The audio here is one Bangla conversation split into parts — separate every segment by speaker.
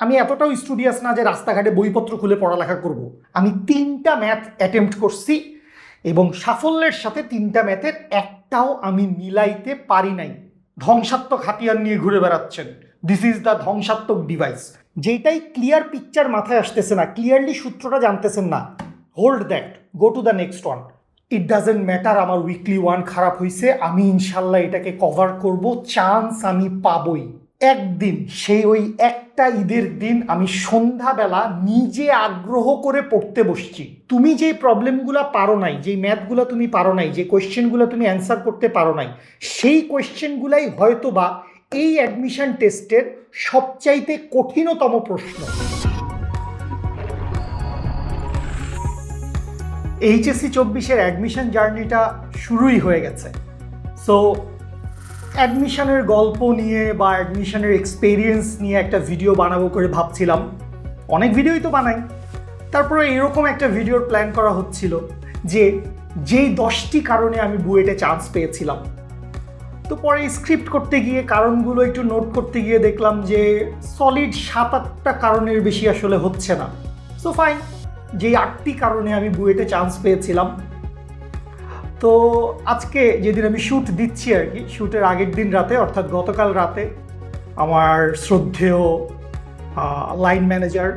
Speaker 1: আমি এতটাও স্টুডিয়াস না যে রাস্তাঘাটে বইপত্র খুলে পড়ালেখা করব। আমি তিনটা ম্যাথ অ্যাটেম্প্ট করছি এবং সাফল্যের সাথে তিনটা ম্যাথের একটাও আমি মিলাইতে পারি নাই। ধ্বংসাত্মক হাতিয়ার নিয়ে ঘুরে বেড়াচ্ছেন। দিস ইজ দ্য ধ্বংসাত্মক ডিভাইস যেটাই ক্লিয়ার পিকচার মাথায় আসতেছে না ক্লিয়ারলি সূত্রটা জানতেছেন না। Hold that go to the next one it doesn't matter আমার উইকলি ওয়ান খারাপ হয়েছে আমি ইনশাল্লাহ এটাকে কভার করব। চান্স আমি পাবই। একদিন, সেই ওই একটা ঈদের দিন আমি সন্ধ্যাবেলা নিজে আগ্রহ করে পড়তে বসছি। তুমি যেই প্রবলেমগুলো পারো নাই, যেই ম্যাথগুলো তুমি পারো নাই, যে কোয়েশ্চেনগুলো তুমি অ্যান্সার করতে পারো নাই, সেই কোয়েশ্চেনগুলাই হয়তো বা এই অ্যাডমিশন টেস্টের সবচাইতে কঠিনতম প্রশ্ন। এইচএসসি চব্বিশের অ্যাডমিশন জার্নিটা শুরুই হয়ে গেছে। সো অ্যাডমিশনের গল্প নিয়ে বা অ্যাডমিশনের এক্সপেরিয়েন্স নিয়ে একটা ভিডিও বানাবো করে ভাবছিলাম। অনেক ভিডিওই তো বানাই। তারপরে এরকম একটা ভিডিওর প্ল্যান করা হচ্ছিল যে যেই দশটি কারণে আমি বুয়েটে চান্স পেয়েছিলাম। তো পরে স্ক্রিপ্ট করতে গিয়ে, কারণগুলো একটু নোট করতে গিয়ে দেখলাম যে সলিড সাত আটটা কারণের বেশি আসলে হচ্ছে না। সো ফাইন যেই আটটি কারণে আমি বুয়েটে চান্স পেয়েছিলাম তো আজকে যেদিন আমি শ্যুট দিচ্ছি আর কি শ্যুটের আগের দিন রাতে, অর্থাৎ গতকাল রাতে, আমার শ্রদ্ধেয় লাইন ম্যানেজার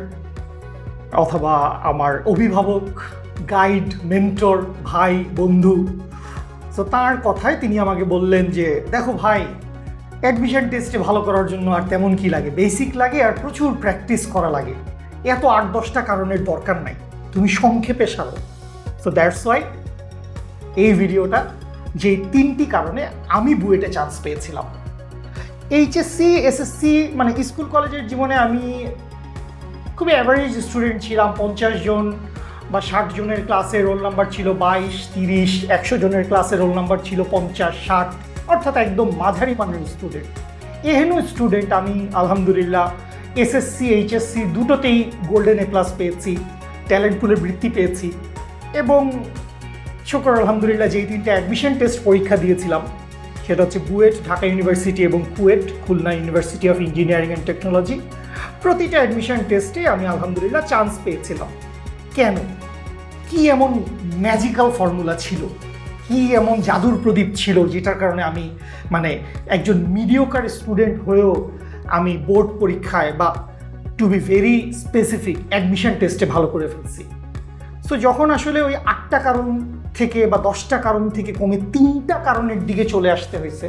Speaker 1: অথবা আমার অভিভাবক গাইড মেন্টর ভাই, বন্ধু তো তার কথায় তিনি আমাকে বললেন যে, দেখো ভাই অ্যাডমিশন টেস্টে ভালো করার জন্য আর তেমন কি লাগে? বেসিক লাগে আর প্রচুর প্র্যাকটিস করা লাগে। এত আট দশটা কারণের দরকার নাই। তুমি সংক্ষেপে সারো। সো দ্যাটস ওয়াই এই ভিডিওটা যে তিনটি কারণে আমি বুয়েটে চান্স পেয়েছিলাম। এইচএসসি, এসএসসি মানে স্কুল, কলেজের জীবনে আমি খুবই অ্যাভারেজ স্টুডেন্ট ছিলাম, পঞ্চাশ জন বা ষাট জনের ক্লাসে রোল নাম্বার ছিল বাইশ, তিরিশ, একশো জনের ক্লাসে রোল নাম্বার ছিল পঞ্চাশ, ষাট, অর্থাৎ একদম মাঝারি মানের স্টুডেন্ট এহেন স্টুডেন্ট আমি, আলহামদুলিল্লাহ, এসএসসি, এইচএসসি দুটোতেই গোল্ডেন এ প্লাস পেয়েছি ট্যালেন্ট পুলে বৃত্তি পেয়েছি এবং শুকর আলহামদুলিল্লাহ, যেই তিনটে অ্যাডমিশন টেস্ট পরীক্ষা দিয়েছিলাম, সেটা হচ্ছে বুয়েট, ঢাকা ইউনিভার্সিটি এবং KUET, Khulna university of engineering and technology প্রতিটা অ্যাডমিশন টেস্টে আমি আলহামদুলিল্লাহ চান্স পেয়েছিলাম। কেন? কি এমন ম্যাজিক্যাল ফর্মুলা ছিল? কি এমন জাদুর প্রদীপ ছিল যেটার কারণে আমি মানে একজন মিডিওকার স্টুডেন্ট হয়েও আমি বোর্ড পরীক্ষায় বা to be very specific admission টেস্টে ভালো করে ফেলছি। সো যখন আসলে ওই আটটা কারণ থেকে বা দশটা কারণ থেকে কমে তিনটা কারণের দিকে চলে আসতে হয়েছে।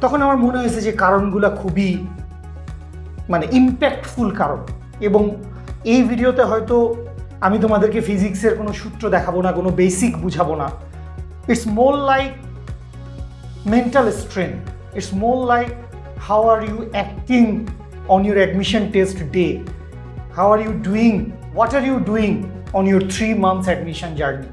Speaker 1: তখন আমার মনে হয়েছে যে কারণগুলো খুবই মানে ইম্প্যাক্টফুল কারণ। এবং এই ভিডিওতে হয়তো আমি তোমাদেরকে ফিজিক্সের কোনো সূত্র দেখাবো না, কোনো বেসিক বুঝাবো না। It's more like mental strength it's more like how are you acting on your admission test day how are you doing what are you doing on your three months admission journey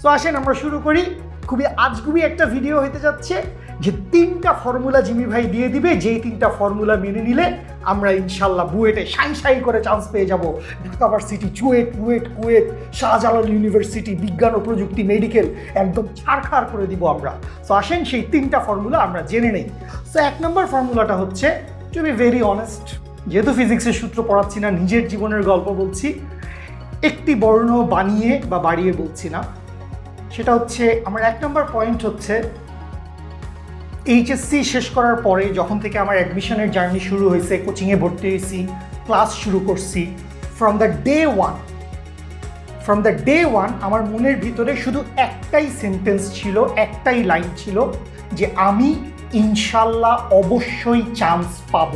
Speaker 1: so আসেন আমরা শুরু করি। খুবই আজগুবি একটা ভিডিও হতে যাচ্ছে যে তিনটা ফর্মুলা জিমি ভাই দিয়ে দিবে। যেই তিনটা ফর্মুলা মেনে নিলে আমরা ইনশাল্লাহ বুয়েটে সাই সাই করে চান্স পেয়ে যাব। Dhaka varsity CUET BUET KUET, Shahjalal university, বিজ্ঞান ও প্রযুক্তি, মেডিকেল একদম ছাড়খাড় করে দিব আমরা। সো আসেন সেই তিনটা ফর্মুলা আমরা জেনে নেই। সো এক নম্বর ফর্মুলাটা হচ্ছে টু বি ভেরি অনেস্ট যেহেতু ফিজিক্সের সূত্র পড়াচ্ছি না, নিজের জীবনের গল্প বলছি, একটি বর্ণ বানিয়ে বা বাড়িয়ে বলছি না। সেটা হচ্ছে, আমার এক নম্বর পয়েন্ট হচ্ছে এইচএসসি শেষ করার পরে যখন থেকে আমার অ্যাডমিশনের জার্নি শুরু হয়েছে কোচিংয়ে ভর্তি হয়েছি ক্লাস শুরু করছি from the day one from the day one আমার মনের ভিতরে শুধু একটাই সেন্টেন্স ছিল, একটাই লাইন ছিল যে আমি ইনশাল্লাহ অবশ্যই চান্স পাব।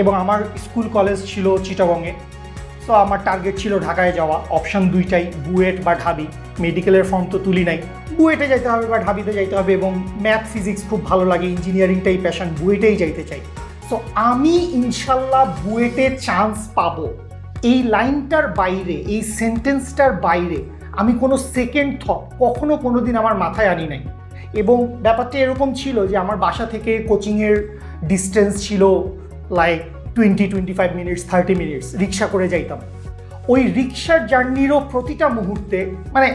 Speaker 1: এবং আমার স্কুল কলেজ ছিল চিটাগংয়ে তো আমার টার্গেট ছিল ঢাকায় যাওয়া অপশন দুইটাই বুয়েট বা ঢাবি। মেডিকেলের ফর্ম তো তুলি নাই। বুয়েটে যাইতে হবে বা ঢাবিতে যাইতে হবে এবং ম্যাথ ফিজিক্স খুব ভালো লাগে ইঞ্জিনিয়ারিংটাই প্যাশন বুয়েটেই যাইতে চাই। তো আমি ইনশাল্লাহ বুয়েটে চান্স পাবো। এই লাইনটার বাইরে, এই সেন্টেন্সটার বাইরে আমি কোনো সেকেন্ড থট কখনো কোনো দিন আমার মাথায় আনি নাই। এবং ব্যাপারটা এরকম ছিল যে আমার বাসা থেকে কোচিংয়ের ডিস্টেন্স ছিল like twenty twenty five minutes thirty minutes rickshaw করে যাইতাম। ওই রিক্সার জার্নিরও প্রতিটা মুহূর্তে মানে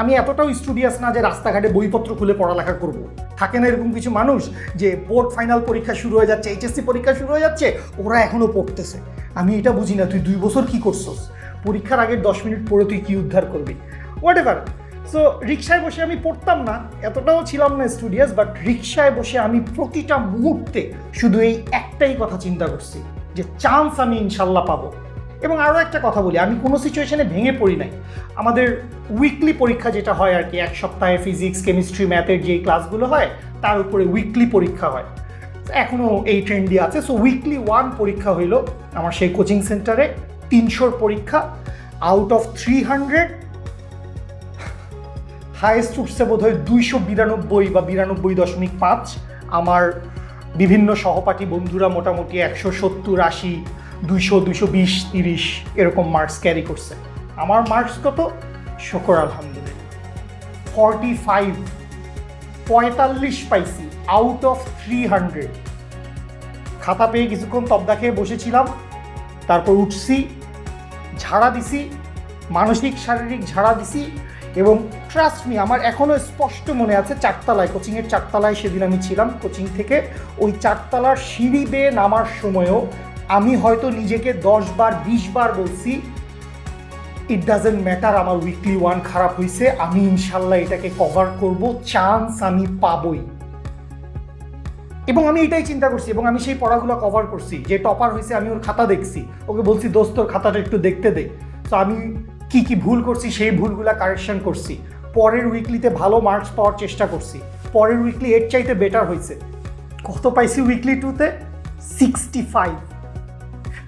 Speaker 1: আমি এতটাও স্টুডিয়াস না যে রাস্তাঘাটে বইপত্র খুলে পড়ালেখা করব। থাকে না এরকম কিছু মানুষ যে বোর্ড ফাইনাল পরীক্ষা শুরু হয়ে যাচ্ছে এইচএসসি পরীক্ষা শুরু হয়ে যাচ্ছে, ওরা এখনও পড়তেছে। আমি এটা বুঝি না, তুই দুই বছর কি করছস? পরীক্ষার আগের দশ মিনিট পরে তুই কি উদ্ধার করবি? হোয়াট এভার সো রিক্সায় বসে আমি পড়তাম না, এতটাও ছিলাম না স্টুডিয়াস বাট রিক্সায় বসে আমি প্রতিটা মুহূর্তে শুধু এই একটাই কথা চিন্তা করছি, যে চান্স আমি ইনশাল্লাহ পাবো। এবং আরও একটা কথা বলি, আমি কোনো সিচুয়েশনে ভেঙে পড়ি নাই। আমাদের উইকলি পরীক্ষা যেটা হয় আর কি, এক সপ্তাহে ফিজিক্স কেমিস্ট্রি ম্যাথের যে ক্লাসগুলো হয়, তার উপরে উইকলি পরীক্ষা হয়। এখনও এই ট্রেন্ডই আছে। সো উইকলি ওয়ান পরীক্ষা হইল আমার সেই কোচিং সেন্টারে তিনশোর পরীক্ষা। Out of three hundred highest উঠছে বোধ হয় দুইশো বিরানব্বই বা বিরানব্বই দশমিক পাঁচ। আমার বিভিন্ন সহপাঠী বন্ধুরা মোটামুটি একশো সত্তর, আশি দুইশো দুইশো বিশ, তিরিশ এরকম মার্কস ক্যারি করছে। আমার মার্কস কত? শকর, আলহামদুলিল্লাহ। ফর্টি ফাইভ পঁয়তাল্লিশ পাইছি আউট অফ থ্রি হান্ড্রেড খাতা পেয়ে কিছুক্ষণ তবদা খেয়ে বসেছিলাম, তারপর উঠছি, ঝাড়া দিছি, মানসিক, শারীরিক ঝাড়া দিছি এবং ট্রাস্ট মি আমার এখনও স্পষ্ট মনে আছে চারতলায়, কোচিংয়ের চারতলায় সেদিন আমি ছিলাম, কোচিং থেকে। ওই চারতলার সিঁড়ি বেয়ে নামার সময়ও আমি হয়তো নিজেকে দশ বার বিশ বার বলছি ইট ডাজেন্ট ম্যাটার আমার উইকলি ওয়ান খারাপ হয়েছে আমি ইনশাল্লাহ এটাকে কভার করব চান্স আমি পাবই। এবং আমি এটাই চিন্তা করছি, এবং আমি সেই পড়াগুলো কভার করছি, যে টপার হয়েছে আমি ওর খাতা দেখছি। ওকে বলছি, দোস্ত, তোর খাতাটা একটু দেখতে দে। তো আমি কি কি ভুল করছি, সেই ভুলগুলো কারেকশন করছি। পরের উইকলিতে ভালো মার্কস পাওয়ার চেষ্টা করছি। পরের উইকলি এর চাইতে বেটার হয়েছে কত পাইছি উইকলি টুতে সিক্সটি ফাইভ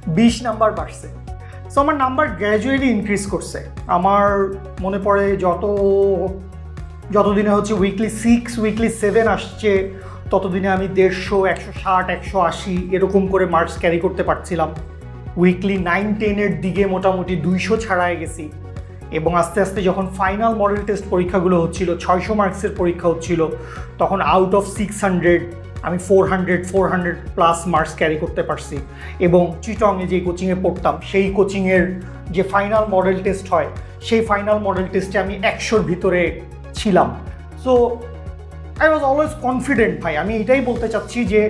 Speaker 1: বিশ নাম্বার বাড়ছে। সো আমার নাম্বার গ্র্যাজুয়ালি ইনক্রিজ করছে। আমার মনে পড়ে যত, যতদিনে হচ্ছে উইকলি সিক্স উইকলি সেভেন আসছে, ততদিনে আমি দেড়শো, একশো ষাট, একশো আশি এরকম করে মার্কস ক্যারি করতে পারছিলাম। উইকলি নাইন টেনের দিকে মোটামুটি দুইশো ছাড়ায় গেছি। এবং আস্তে আস্তে যখন ফাইনাল মডেল টেস্ট পরীক্ষাগুলো হচ্ছিল, ছয়শো মার্কসের পরীক্ষা হচ্ছিল, তখন আউট অফ সিক্স হান্ড্রেড আমি four hundred four hundred plus marks carry করতে পারছি। এবং চিটংয়ে যে কোচিংয়ে পড়তাম, সেই কোচিংয়ের যে ফাইনাল মডেল টেস্ট হয়, সেই ফাইনাল মডেল টেস্টে আমি একশোর ভিতরে ছিলাম। So I was always confident ভাই। আমি এটাই বলতে চাচ্ছি যে,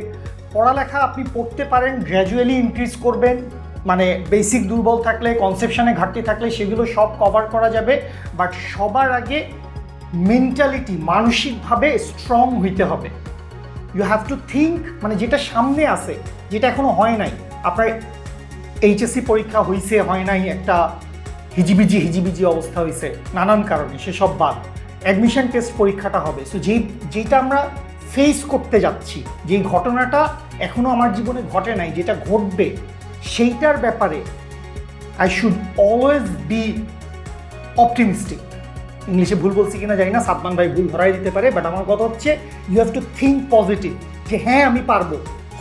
Speaker 1: পড়ালেখা আপনি পড়তে পারেন গ্র্যাজুয়ালি ইনক্রিজ করবেন মানে বেসিক দুর্বল থাকলে কনসেপশনে ঘাটতি থাকলে, সেগুলো সব কভার করা যাবে বাট সবার আগে মেন্টালিটি মানসিকভাবে স্ট্রং হইতে হবে। ইউ হ্যাভ টু থিঙ্ক মানে যেটা সামনে আছে, যেটা এখনও হয় নাই। আপনার এইচএসসি পরীক্ষা হয়েছে হয় নাই, একটা হিজিবিজি হিজিবিজি অবস্থা হয়েছে নানান কারণে সেসব বাদ। অ্যাডমিশন টেস্ট পরীক্ষাটা হবে। সো যেই যেটা আমরা ফেস করতে যাচ্ছি, যেই ঘটনাটা এখনও আমার জীবনে ঘটে নাই, যেটা ঘটবে, সেইটার ব্যাপারে I should always be optimistic ইংলিশে ভুল বলছি কিনা জানি না সাদমান ভাই ভুল ধরাই দিতে পারে বাট আমার কথা হচ্ছে you have to think positive যে হ্যাঁ আমি পারব,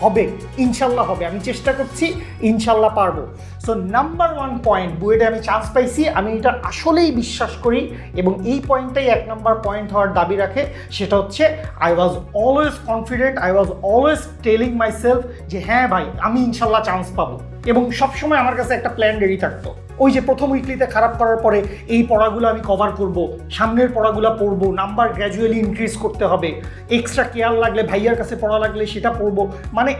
Speaker 1: হবে, ইনশাল্লাহ হবে, আমি চেষ্টা করছি, ইনশাল্লাহ পারব। সো নাম্বার ওয়ান পয়েন্ট বুয়েটে আমি চান্স পাইছি, আমি এটা আসলেই বিশ্বাস করি, এবং এই পয়েন্টটাই এক নম্বর পয়েন্ট হওয়ার দাবি রাখে, সেটা হচ্ছে I was always confident I was always telling myself যে হ্যাঁ ভাই, আমি ইনশাল্লাহ চান্স পাবো। এবং সবসময় আমার কাছে একটা প্ল্যান রেডি থাকতো। ওই যে প্রথম উইকলিতে খারাপ করার পরে এই পড়াগুলো আমি কভার করব, সামনের পড়াগুলো পড়ব নাম্বার গ্র্যাজুয়ালি ইনক্রিজ করতে হবে এক্সট্রা কেয়ার লাগলে, ভাইয়ার কাছে পড়া লাগলে সেটা পড়ব। মানে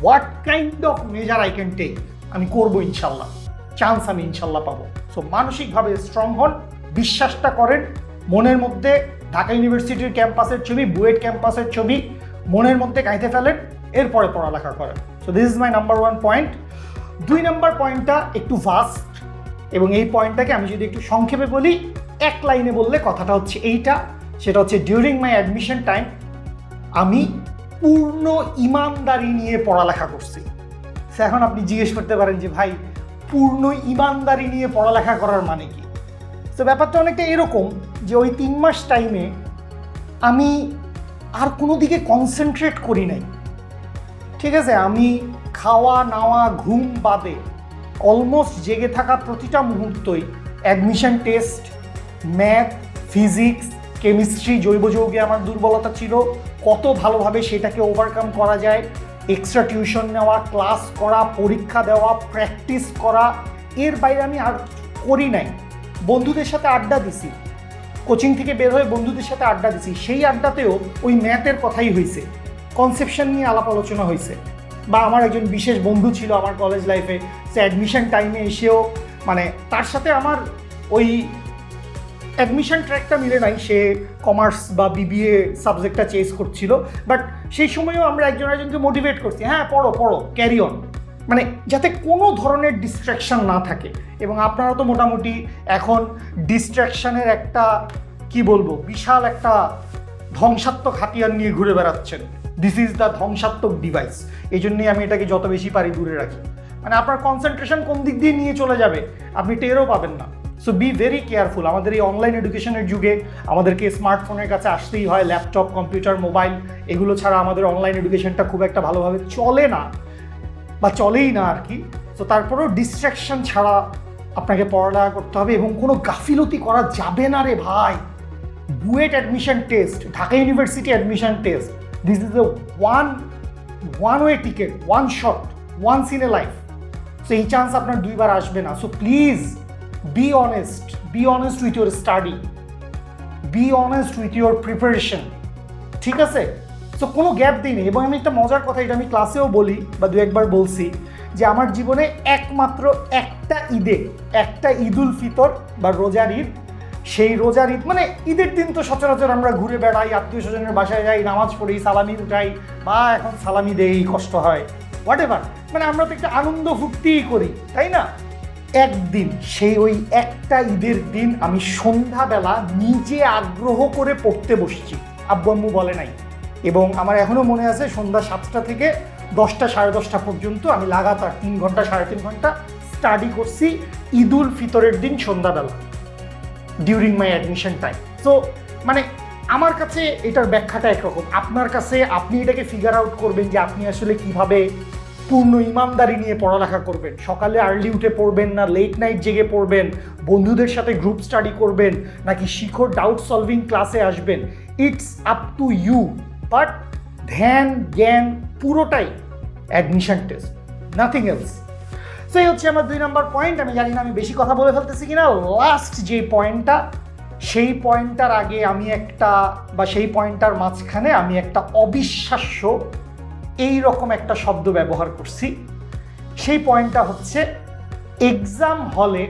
Speaker 1: what kind of measure I can take আমি করব ইনশাল্লাহ। চান্স আমি ইনশাল্লাহ পাবো। সো মানসিকভাবে স্ট্রং হন, বিশ্বাসটা করেন, মনের মধ্যে ঢাকা ইউনিভার্সিটির ক্যাম্পাসের ছবি, বুয়েট ক্যাম্পাসের ছবি মনের মধ্যে গাইতে ফেলেন, এরপরে পড়ালেখা করেন। So this is my number one point দুই নম্বর পয়েন্টটা একটু ভাস্ট এবং এই পয়েন্টটাকে আমি যদি একটু সংক্ষেপে বলি, এক লাইনে বললে কথাটা হচ্ছে এইটা, সেটা হচ্ছে ডিউরিং মাই অ্যাডমিশন টাইম আমি পূর্ণ ইমানদারি নিয়ে পড়ালেখা করছি। এখন আপনি জিজ্ঞেস করতে পারেন যে, ভাই, পূর্ণ ইমানদারি নিয়ে পড়ালেখা করার মানে কি? তো ব্যাপারটা অনেকটা এরকম যে, ওই তিন মাস টাইমে আমি আর কোনো দিকে কনসেন্ট্রেট করি নাই। ঠিক আছে? আমি খাওয়া, নাওয়া, ঘুম বাদে অলমোস্ট জেগে থাকা প্রতিটা মুহূর্তই admission test, math, physics, chemistry, জৈব যৌগে আমার দুর্বলতা ছিল। কত ভালোভাবে সেটাকে ওভারকাম করা যায় এক্সট্রা টিউশন নেওয়া ক্লাস করা, পরীক্ষা দেওয়া প্র্যাকটিস করা, এর বাইরে আমি আর করি নাই। বন্ধুদের সাথে আড্ডা দিছি। কোচিং থেকে বের হয়ে বন্ধুদের সাথে আড্ডা দিছি। সেই আড্ডাতেও ওই ম্যাথের কথাই হয়েছে কনসেপশন নিয়ে আলাপ আলোচনা হয়েছে বা আমার একজন বিশেষ বন্ধু ছিল আমার কলেজ লাইফে সে অ্যাডমিশন টাইমে এসেও মানে তার সাথে আমার ওই অ্যাডমিশন ট্র্যাকটা মিলে নাই, সে কমার্স বা বিবিএ সাবজেক্টটা চেস করছিল বাট সেই সময়ও আমরা একজন একজনকে মোটিভেট করছি হ্যাঁ পড়ো পড়ো ক্যারি অন মানে যাতে কোনো ধরনের ডিস্ট্র্যাকশন না থাকে, এবং আপনারা তো মোটামুটি এখন ডিস্ট্র্যাকশানের একটা, কি বলব, বিশাল একটা ধ্বংসাত্মক হাতিয়ার নিয়ে ঘুরে বেড়াচ্ছেন। দিস ইজ দ্য ধ্বংসাত্মক ডিভাইস এই জন্যই আমি এটাকে যত বেশি পারি দূরে রাখি। মানে আপনার কনসেন্ট্রেশন কোন দিক দিয়ে নিয়ে চলে যাবে, আপনি টেরও পাবেন না। সো বি ভেরি কেয়ারফুল আমাদের এই অনলাইন এডুকেশনের যুগে আমাদেরকে স্মার্টফোনের কাছে আসতেই হয় ল্যাপটপ কম্পিউটার মোবাইল এগুলো ছাড়া আমাদের অনলাইন এডুকেশনটা খুব একটা ভালোভাবে চলে না বা চলেই না আর কি। তো তারপরেও ডিস্ট্র্যাকশন ছাড়া আপনাকে পড়ালেখা করতে হবে এবং কোনো গাফিলতি করা যাবে না রে ভাই। BUET admission test Dhaka university admission test this is a one one way ticket one shot once in a life so এই চান্স আপনার দুইবার আসবে না। So please be honest be honest with your study be honest with your preparation ঠিক আছে? সো কোনো গ্যাপ দিইনি এবং আমি একটা মজার কথা, এটা আমি ক্লাসেও বলি বা দু একবার বলছি, যে আমার জীবনে একমাত্র একটা ঈদে, একটা ঈদুল ফিতর বা রোজার ঈদ সেই রোজার ঈদ মানে ঈদের দিন তো সচরাচর আমরা ঘুরে বেড়াই, আত্মীয় স্বজনের বাসায় যাই, নামাজ পড়ি, সালামি উঠাই, বা এখন সালামি দেই, কষ্ট হয় হোয়াট এভার মানে আমরা তো একটা আনন্দ ফুর্তিই করি, তাই না? একদিন, সেই ওই একটা ঈদের দিন আমি সন্ধ্যাবেলা নিজে আগ্রহ করে পড়তে বসছি। আব্বু আম্মু বলে নাই। এবং আমার এখনও মনে আছে, সন্ধ্যা সাতটা থেকে দশটা, সাড়ে দশটা পর্যন্ত আমি লাগাতার তিন ঘণ্টা, সাড়ে তিন ঘণ্টা স্টাডি করছি ঈদুল ফিতরের দিন সন্ধ্যাবেলা। During my admission time so মানে আমার কাছে এটার ব্যাখ্যাটা একরকম। আপনার কাছে আপনি এটাকে ফিগার আউট করবেন যে আপনি আসলে কীভাবে পূর্ণ ইমানদারি নিয়ে পড়ালেখা করবেন। সকালে আর্লি উঠে পড়বেন না লেট নাইট জেগে পড়বেন, বন্ধুদের সাথে গ্রুপ স্টাডি করবেন, নাকি শিখর ডাউট সলভিং ক্লাসে আসবেন। It's up to you but ধ্যান, জ্ঞান পুরোটাই admission test nothing else so এই হচ্ছে আমার দুই নম্বর পয়েন্ট আমি জানি না আমি বেশি কথা বলে ফেলতেছি কিনা। লাস্ট যে পয়েন্টটা সেই পয়েন্টটার আগে আমি একটা, বা সেই পয়েন্টটার মাঝখানে আমি একটা অবিশ্বাস্য এই রকম একটা শব্দ ব্যবহার করছি। সেই পয়েন্টটা হচ্ছে এক্সাম হলে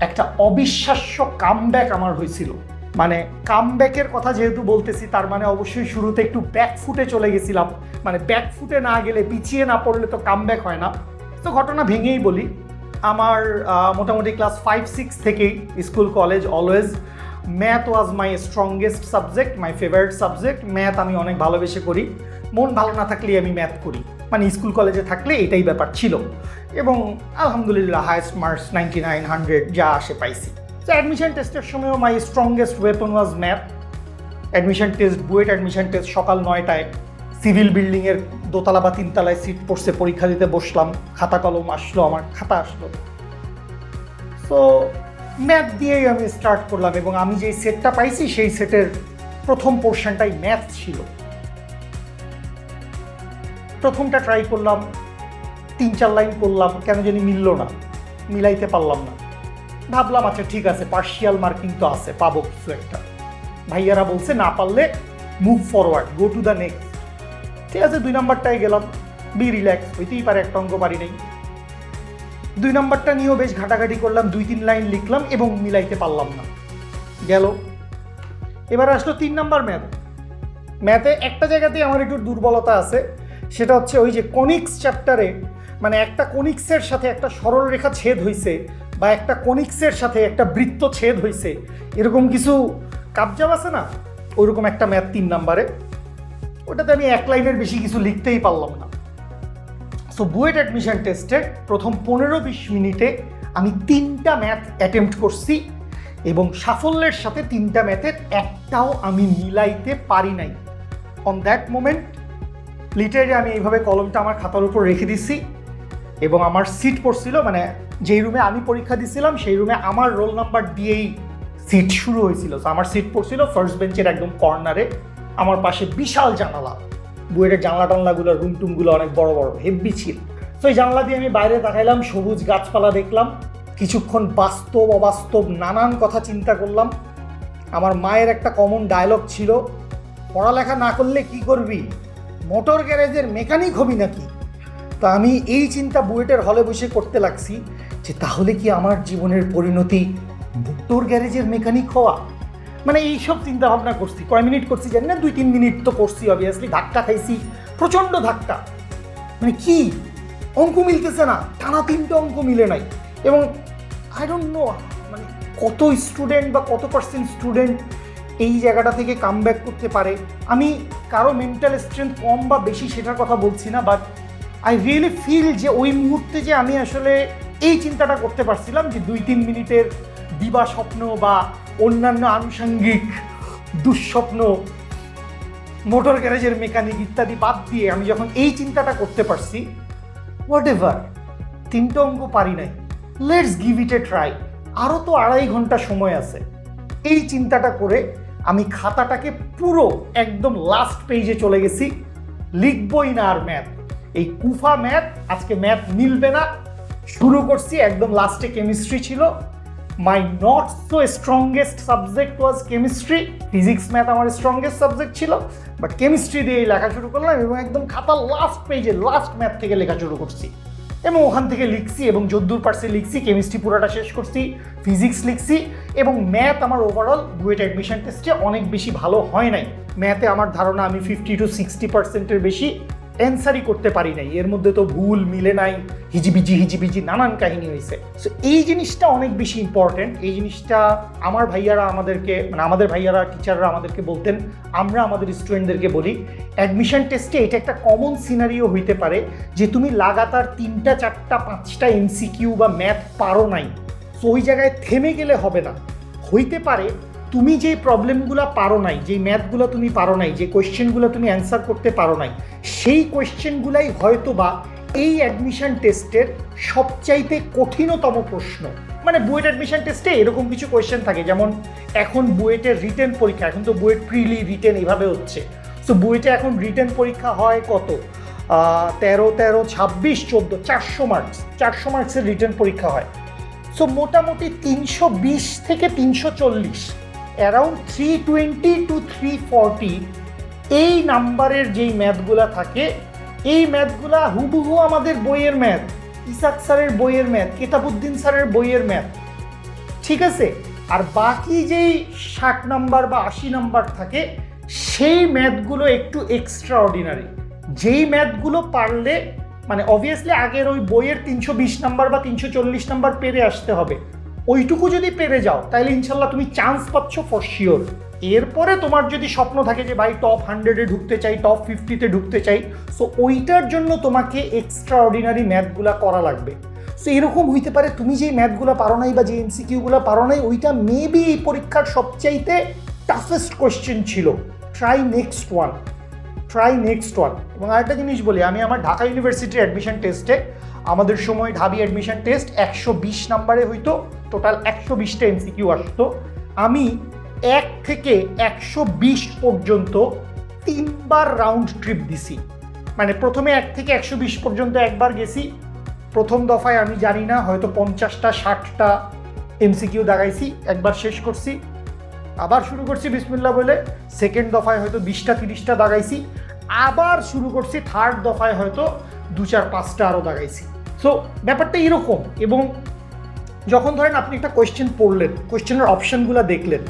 Speaker 1: একটা অবিশ্বাস্য কামব্যাক আমার হয়েছিল। মানে কামব্যাকের কথা যেহেতু বলতেছি, তার মানে অবশ্যই শুরুতে একটু ব্যাক ফুটে চলে গেছিলাম। মানে ব্যাক ফুটে না গেলে পিছিয়ে না পড়লে তো কামব্যাক হয় না। তো ঘটনা ভেঙেই বলি। আমার মোটামুটি ক্লাস ফাইভ সিক্স থেকেই school college always math was my strongest subject my favourite subject math আমি অনেক ভালোবেসে করি। মন ভালো না থাকলেই আমি ম্যাথ করি। মানে স্কুল কলেজে থাকলে এটাই ব্যাপার ছিল। এবং আলহামদুলিল্লাহ highest marks ninety nine hundred যা আসে পাইছি। তো অ্যাডমিশন টেস্টের সময়ও my strongest weapon was math admission test BUET admission test সকাল নয়টায়। সিভিল বিল্ডিংয়ের দোতলা বা তিনতলায় সিট পড়ছে, পরীক্ষা দিতে বসলাম, খাতা কলম আসলো, আমার খাতা আসলো। সো ম্যাথ দিয়েই আমি স্টার্ট করলাম এবং আমি যেই সেটটা পাইছি, সেই সেটের প্রথম পোর্শনটাই ম্যাথ ছিল। প্রথমটা ট্রাই করলাম, তিন চার লাইন করলাম, কেন জানি মিলল না, মিলাইতে পারলাম না। ভাবলাম আচ্ছা ঠিক আছে পার্শিয়াল মার্কিং তো আছে, পাবো কিছু একটা। ভাইয়ারা বলছে, না পারলে move forward go to the next ঠিক আছে, দুই নাম্বারটায় গেলাম। বি রিল্যাক্স হইতেই পারে, একটা অঙ্ক পারি নাই। দুই নাম্বারটা নিয়েও বেশ ঘাটাঘাটি করলাম, দুই, তিন লাইন লিখলাম এবং মিলাইতে পারলাম না। গেল। এবার আসলো তিন নাম্বার ম্যাথ। ম্যাথে একটা জায়গাতেই আমার একটু দুর্বলতা আছে, সেটা হচ্ছে ওই যে কনিক্স চ্যাপ্টারে মানে একটা কনিক্সের সাথে একটা সরল রেখা ছেদ হয়েছে বা একটা কনিক্সের সাথে একটা বৃত্ত ছেদ হয়েছে এরকম কিছু কাবজাব আছে না? ওইরকম একটা ম্যাথ তিন নাম্বারে। ওটাতে আমি এক লাইনের বেশি কিছু লিখতেই পারলাম না। সো বুয়েট অ্যাডমিশন টেস্টের প্রথম পনেরো বিশ মিনিটে আমি তিনটা ম্যাথ অ্যাটেম্প্ট করছি এবং সাফল্যের সাথে তিনটা ম্যাথের একটাও আমি মিলাইতে পারি নাই। অন দ্যাট মোমেন্ট লিটারে আমি এইভাবে কলমটা আমার খাতার উপর রেখে দিছি এবং আমার সিট পড়ছিল মানে যেই রুমে আমি পরীক্ষা দিছিলাম, সেই রুমে আমার রোল নাম্বার দিয়েই সিট শুরু হয়েছিল। তো আমার সিট পড়ছিল ফার্স্ট বেঞ্চের একদম কর্নারে আমার পাশে বিশাল জানালা। বইয়ের জানলা টানলাগুলো রুম টুমগুলো অনেক বড় বড় হেভি ছিল। তো এই জানলা দিয়ে আমি বাইরে তাকাইলাম সবুজ গাছপালা দেখলাম, কিছুক্ষণ বাস্তব, অবাস্তব, নানান কথা চিন্তা করলাম। আমার মায়ের একটা কমন ডায়লগ ছিল, পড়ালেখা না করলে কি করবি? মোটর গ্যারেজের মেকানিক হবি নাকি? তা আমি এই চিন্তা বুয়েটের হলে বসে করতে লাগছি, যে তাহলে কি আমার জীবনের পরিণতি মোটর গ্যারেজের মেকানিক হওয়া? মানে এইসব চিন্তা ভাবনা করছি কয় মিনিট করছি জানি না, দুই তিন মিনিট তো করছি অবভিয়াসলি ধাক্কা খাইছি, প্রচণ্ড ধাক্কা। মানে কি? অঙ্ক মিলতেছে না, টানা তিনটে অঙ্ক মিলে নাই। এবং আই ডোন্ট নো মানে কত স্টুডেন্ট বা কত পার্সেন্ট স্টুডেন্ট এই জায়গাটা থেকে কাম করতে পারে। আমি কারও মেন্টাল স্ট্রেংথ কম বা বেশি সেটার কথা বলছি না বাট আই রিয়েলি ফিল যে ওই মুহূর্তে যে আমি আসলে এই চিন্তাটা করতে পারছিলাম যে দুই তিন মিনিটের দিবা স্বপ্ন বা অন্যান্য আনুষঙ্গিক দুঃস্বপ্ন মোটর গ্যারেজের মেকানিক ইত্যাদি বাদ দিয়ে আমি যখন এই চিন্তাটা করতে পারছি হোয়াট এভার তিনটে অঙ্ক পারি নাই। Let's give it a try আরও তো আড়াই ঘণ্টা সময় আছে। এই চিন্তাটা করে আমি খাতাটাকে পুরো একদম লাস্ট পেজে চলে গেছি। লিখবই না আর ম্যাথ এই কুফা ম্যাথ আজকে ম্যাথ মিলবে না। শুরু করছি, একদম লাস্টে কেমিস্ট্রি ছিল। My not so strongest subject was chemistry physics math আমার স্ট্রংগেস্ট সাবজেক্ট ছিল বাট কেমিস্ট্রি দিয়েই লেখা শুরু করলাম এবং একদম খাতার লাস্ট পেজে লাস্ট ম্যাথ থেকে লেখা শুরু করছি। এবং ওখান থেকে লিখছি এবং যদ্দূর পারছি লিখছি কেমিস্ট্রি পুরোটা শেষ করছি ফিজিক্স লিখছি এবং ম্যাথ আমার ওভারঅল বুয়েট অ্যাডমিশন টেস্টে অনেক বেশি ভালো হয় নাই। ম্যাথে আমার ধারণা আমি ফিফটি টু সিক্সটি পার্সেন্টের বেশি। অ্যান্সারই করতে পারি নাই। এর মধ্যে তো ভুল, মিলে নাই, হিজিবিজি হিজিবিজি, নানান কাহিনী হয়েছে। সো এই জিনিসটা অনেক বেশি ইম্পর্টেন্ট এই জিনিসটা আমার ভাইয়ারা আমাদেরকে মানে আমাদের ভাইয়ারা টিচাররা আমাদেরকে বলতেন, আমরা আমাদের স্টুডেন্টদেরকে বলি অ্যাডমিশন টেস্টে এটা একটা কমন সিনারিও হইতে পারে যে তুমি লাগাতার তিনটা, চারটা, পাঁচটা এমসিকিউ বা ম্যাথ পারো নাই। সো ওই জায়গায় থেমে গেলে হবে না। হইতে পারে তুমি যে প্রবলেমগুলো পারো নাই, যে ম্যাথগুলো তুমি পারো নাই, যে কোয়েশ্চেনগুলো তুমি অ্যান্সার করতে পারো নাই, সেই কোয়েশ্চেনগুলাই হয়তো বা এই অ্যাডমিশন টেস্টের সবচাইতে কঠিনতম প্রশ্ন। মানে বুয়েট অ্যাডমিশন টেস্টে এরকম কিছু কোয়েশ্চেন থাকে, যেমন এখন বুয়েটের রিটেন পরীক্ষা, এখন তো বুয়েট প্রিলি রিটেন এইভাবে হচ্ছে। সো বুয়েটে এখন রিটেন পরীক্ষা হয় কত? তেরো তেরো, ছাব্বিশ, চোদ্দ, চারশো মার্কস চারশো মার্কসের রিটেন পরীক্ষা হয়। সো মোটামুটি তিনশো বিশ থেকে তিনশো চল্লিশ। Around three twenty two three forty এই নাম্বারের যেই ম্যাথগুলা থাকে, এই ম্যাথগুলা হুবহু আমাদের বইয়ের ম্যাথ, ইসাক স্যারের বইয়ের ম্যাথ কেতাবুদ্দিন স্যারের বইয়ের ম্যাথ, ঠিক আছে? আর বাকি যেই ষাট নাম্বার বা আশি নাম্বার থাকে, সেই ম্যাথগুলো একটু এক্সট্রা অর্ডিনারি যেই ম্যাথগুলো পারলে মানে অবভিয়াসলি আগের ওই বইয়ের তিনশো বিশ নাম্বার বা তিনশো চল্লিশ নাম্বার পেরে আসতে হবে। ওইটুকু যদি পেরে যাও তাহলে ইনশাল্লাহ তুমি চান্স পাচ্ছ ফর শিওর এরপরে তোমার যদি স্বপ্ন থাকে যে, ভাই টপ হান্ড্রেডে ঢুকতে চাই টপ ফিফটিতে ঢুকতে চাই। সো ওইটার জন্য তোমাকে এক্সট্রা অর্ডিনারি ম্যাথগুলা করা লাগবে। সো এরকম হইতে পারে তুমি যেই ম্যাথগুলো পারো নাই বা যে এমসিকিউগুলো পারো নাই, ওইটা মেবি এই পরীক্ষার সবচাইতে টাফেস্ট কোয়েশ্চেন ছিল। Try next one try next one এবং আরেকটা জিনিস বলি, আমি আমার ঢাকা ইউনিভার্সিটির অ্যাডমিশন টেস্টে আমাদের সময় ঢাবি অ্যাডমিশন টেস্ট একশো বিশ নাম্বারে হইতো টোটাল একশো বিশটা এমসিকিউ আসতো। আমি এক থেকে একশো বিশ পর্যন্ত তিনবার রাউন্ড ট্রিপ দিছি। মানে প্রথমে এক থেকে একশো বিশ পর্যন্ত একবার গেছি। প্রথম দফায় আমি জানি না, হয়তো পঞ্চাশটা, ষাটটা এমসিকিউ দাগাইছি, একবার শেষ করছি। আবার শুরু করছি বিসমিল্লা বলে। সেকেন্ড দফায় হয়তো বিশটা, তিরিশটা দাগাইছি। আবার শুরু করছি থার্ড দফায় হয়তো দু চার পাঁচটা আরও দাগাইছি। সো ব্যাপারটা এরকম এবং যখন ধরেন আপনি একটা কোয়েশ্চেন পড়লেন কোয়েশ্চেনের অপশনগুলো দেখলেন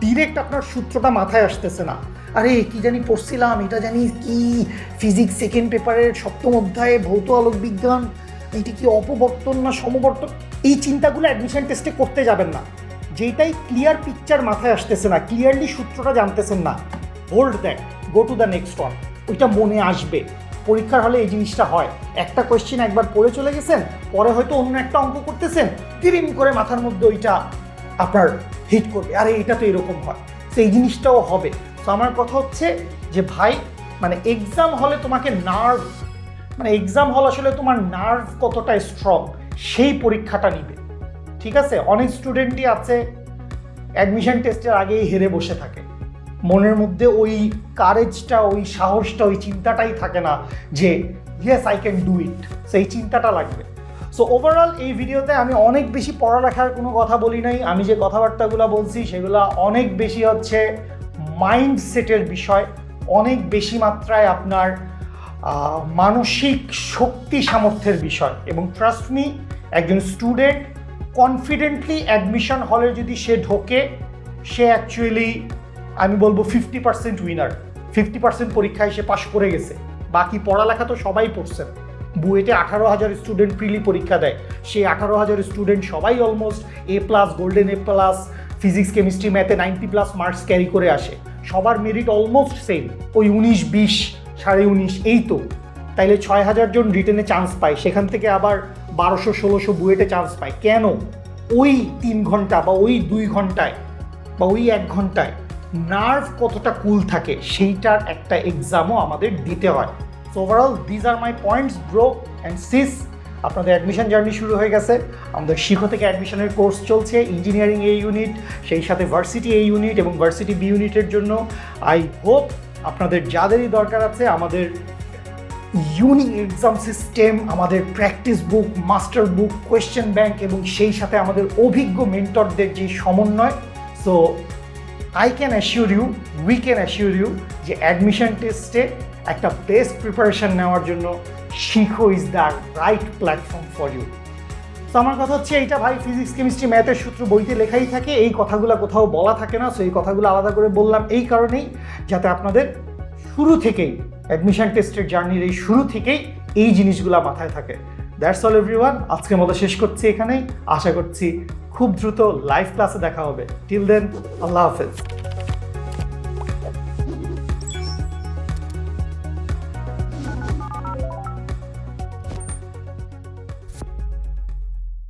Speaker 1: ডিরেক্ট আপনার সূত্রটা মাথায় আসতেছে না। আরে, কি জানি পড়ছিলাম, এটা জানি কি ফিজিক্স সেকেন্ড পেপারের সপ্তম অধ্যায়ে ভৌত আলোক বিজ্ঞান এটি কি অপবর্তন না সমবর্তন? এই চিন্তাগুলো অ্যাডমিশন টেস্টে করতে যাবেন না। যেটাই ক্লিয়ার পিকচার মাথায় আসতেছে না ক্লিয়ারলি সূত্রটা জানতেছেন না। Hold that go to the next one ওইটা মনে আসবে। পরীক্ষার হলে এই জিনিসটা হয়। একটা কোয়েশ্চেন একবার পড়ে চলে গেছেন, পরে হয়তো অন্য একটা অঙ্ক করতেছেন, তিরিম করে মাথার মধ্যে ওইটা আপনার হিট করবে। আরে, এটা তো এরকম হয়। তো এই জিনিসটাও হবে। তো আমার কথা হচ্ছে যে ভাই মানে এক্সাম হলে তোমাকে নার্ভ মানে এক্সাম হল আসলে তোমার নার্ভ কতটা স্ট্রং সেই পরীক্ষাটা নিবে। ঠিক আছে? অনেক স্টুডেন্টই আছে অ্যাডমিশন টেস্টের আগেই হেরে বসে থাকে। মনের মধ্যে ওই কারেজটা ওই সাহসটা, ওই চিন্তাটাই থাকে না যে yes I can do it সেই চিন্তাটা লাগবে। সো ওভারঅল এই ভিডিওতে আমি অনেক বেশি পড়ালেখার কোনো কথা বলি নাই। আমি যে কথাবার্তাগুলো বলছি, সেগুলো অনেক বেশি হচ্ছে মাইন্ডসেটের বিষয়। অনেক বেশি মাত্রায় আপনার মানসিক শক্তি সামর্থ্যের বিষয়। এবং ট্রাস্ট মি একজন স্টুডেন্ট কনফিডেন্টলি অ্যাডমিশন হলে যদি সে ঢোকে, সে অ্যাকচুয়ালি আমি বলব fifty percent winner fifty percent পরীক্ষায় সে পাশ করে গেছে। বাকি পড়ালেখা তো সবাই পড়ছেন বুয়েটে আঠারো হাজার স্টুডেন্ট প্রিলি পরীক্ষা দেয়। সেই আঠারো হাজার স্টুডেন্ট সবাই almost A plus golden A plus physics chemistry ম্যাথে নাইনটি প্লাস মার্কস ক্যারি করে আসে। সবার মেরিট অলমোস্ট সেম ওই উনিশ, বিশ, সাড়ে উনিশ, এই তো। তাইলে ছয় হাজার জন রিটেনে চান্স পায়। সেখান থেকে আবার বারোশো, ষোলোশো বুয়েটে চান্স পায়। কেন? ওই তিন ঘণ্টা বা ওই দুই ঘন্টায় বা ওই এক ঘন্টায় নার্ভ কতটা কুল থাকে, সেইটার একটা এক্সামও আমাদের দিতে হয়। So overall these are my points bro and sis আপনাদের অ্যাডমিশন জার্নি শুরু হয়ে গেছে। আমাদের শিখো থেকে অ্যাডমিশনের কোর্স চলছে ইঞ্জিনিয়ারিং এ ইউনিট সেই সাথে ভার্সিটি এ ইউনিট এবং ভার্সিটি বি ইউনিটের জন্য। আই হোপ আপনাদের যাদেরই দরকার আছে, আমাদের ইউনিক এক্সাম সিস্টেম আমাদের practice book master book question bank এবং সেই সাথে আমাদের অভিজ্ঞ মেন্টরদের যে সমন্বয়। So I can assure you we can assure you যে অ্যাডমিশন টেস্টে একটা বেস্ট প্রিপারেশন নেওয়ার জন্য Shikho is the right platform for you তো আমার কথা হচ্ছে এইটা ভাই ফিজিক্স কেমিস্ট্রি ম্যাথের সূত্র বইতে লেখাই থাকে, এই কথাগুলো কোথাও বলা থাকে না সো এই কথাগুলো আলাদা করে বললাম এই কারণেই, যাতে আপনাদের শুরু থেকেই অ্যাডমিশন টেস্টের জার্নির এই শুরু থেকেই এই জিনিসগুলো মাথায় থাকে। দ্যাটস অল এভরিওয়ান আজকের মতো শেষ করছি এখানেই। আশা করছি খুব দ্রুত লাইভ ক্লাসে দেখা হবে। টিল দেন আল্লাহ হাফেজ।